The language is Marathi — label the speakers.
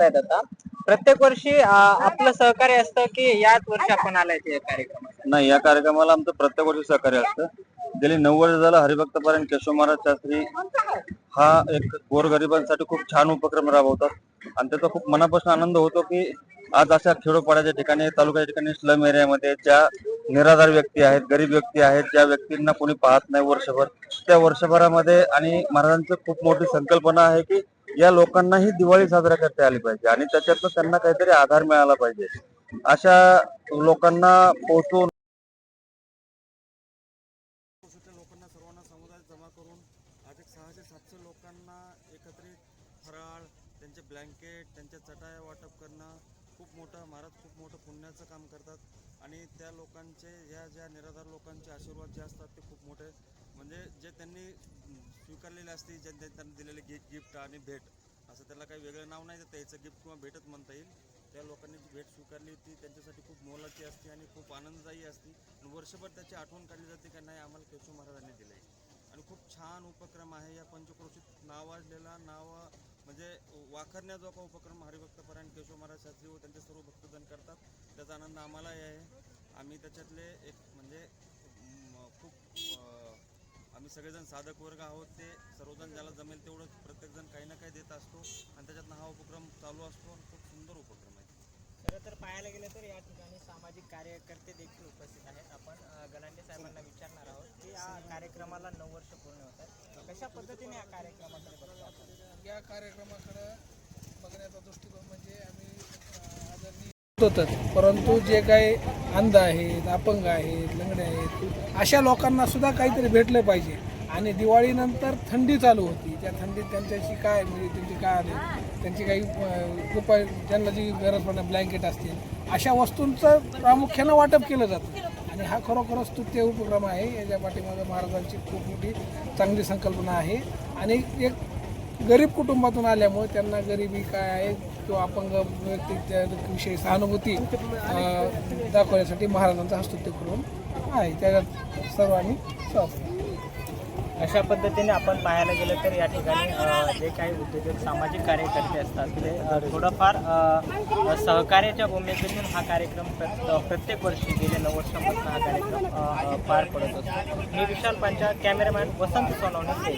Speaker 1: करतायत आता प्रत्येक वर्षी आपलं सहकार्य असतं की याच वर्षी आपण आलाय या कार्यक्रमात?
Speaker 2: नाही या कार्यक्रमाला आमचं प्रत्येक वर्षी सहकार्य असतं. गेली नऊ वर्ष झालं हरिभक्त पारायण केशव महाराज शास्त्री हा एक गोरगरिबांसाठी खूप छान उपक्रम राबवतात. आणि त्याचा खूप मनापासून आनंद होतो की आज अशा खेडोपाड्याच्या ठिकाणी तालुक्याच्या ठिकाणी स्लम एरियामध्ये ज्या निराधार व्यक्ती आहेत गरीब व्यक्ती आहेत ज्या व्यक्तींना कोणी पाहत नाही वर्षभर त्या वर्षभरामध्ये आणि महाराजांची खूप मोठी संकल्पना आहे की या लोकांनाही दिवाळी साजरा करता आली पाहिजे आणि त्याच्यातनं त्यांना काहीतरी आधार मिळाला पाहिजे. अशा लोकांना पोहोचून
Speaker 3: लोकांना सर्वांना समुदायात जमा करून आज एक सहाशे सातशे लोकांना एकत्रित फराळ त्यांचे ब्लँकेट त्यांच्या चटाया वाटप करणं खूप मोठं महाराज खूप मोठं पुण्याचं काम करतात आणि त्या लोकांचे ह्या ज्या निराधार लोकांचे आशीर्वाद जे असतात ते खूप मोठे म्हणजे जे त्यांनी स्वीकारलेले असते ज्यांनी त्यांना दिलेले गिफ्ट गिफ्ट आणि भेट. असं त्याला काही वेगळं नाव नाही देता याचं गिफ्ट किंवा भेटच म्हणता येईल. त्या लोकांनी जी भेट स्वीकारली ती त्यांच्यासाठी खूप मोलाची असते आणि खूप आनंददायी असते. आणि वर्षभर त्याची आठवण काढली जाते की नाही आम्हाला केशव महाराजांनी दिलं आहे आणि खूप छान उपक्रम आहे. या पंचक्रोशीत नावाजलेला नाव म्हणजे वाखरण्याजोगा उपक्रम हरिभक्तपरायण केशव महाराज शास्त्री व त्यांचे सर्व भक्तजन करतात. त्याचा आनंद आम्हालाही आहे. आम्ही त्याच्यातले एक म्हणजे खूप आम्ही सगळेजण साधक वर्ग आहोत ते सर्वजण ज्याला जमेल तेवढं प्रत्येकजण काही ना काही देत असतो आणि त्याच्यातनं हा उपक्रम चालू असतो आणि खूप सुंदर उपक्रम आहे.
Speaker 1: खरं तर पाहायला गेलं तर या ठिकाणी सामाजिक कार्यकर्ते देखील उपस्थित आहेत. आपण गलांडे साहेबांना विचारणार आहोत की या कार्यक्रमाला नऊ वर्ष पूर्ण होत आहेत कशा पद्धतीने या कार्यक्रमाकडे बघतो आपण?
Speaker 4: या कार्यक्रमाकडे बघण्याचा दृष्टिकोन म्हणजे आम्ही आदरणीय परंतु जे काही अंध आहेत अपंग आहेत लंगडे आहेत. अशा लोकांना सुद्धा काहीतरी भेटलं पाहिजे. आणि दिवाळीनंतर थंडी चालू होती. त्या थंडीत त्यांच्याशी काय म्हणजे त्यांची काय आले त्यांची काही उपाय त्यांना जी गरज पडणार ब्लँकेट असतील अशा वस्तूंचं प्रामुख्यानं वाटप केलं जातं. आणि हा खरोखरच स्तुत्य उपक्रम आहे. याच्या पाठीमागे महाराजांची खूप मोठी चांगली संकल्पना आहे. आणि एक गरीब कुटुंबातून आल्यामुळे त्यांना गरिबी काय आहे किंवा अपंग व्यक्ती विषयी सहानुभूती अं, दाखवण्यासाठी महाराजांचा हा करून आहे. त्याच्यात सर्वांनी सहभागी
Speaker 1: अशा पद्धतीने आपण पाहायला गेलं तर या ठिकाणी अ, जे काही उद्योजक सामाजिक कार्यकर्ते असतात ते अ, थोडंफार अ, सहकार्याच्या भूमिकेतून हा कार्यक्रम प्रत- प्रत्येक वर्षी गेल्या नऊ वर्षापासून हा कार्यक्रम अ, अ, पार पडत असतो. मी विशाल पांचा कॅमेरामॅन वसंत सोनवणे.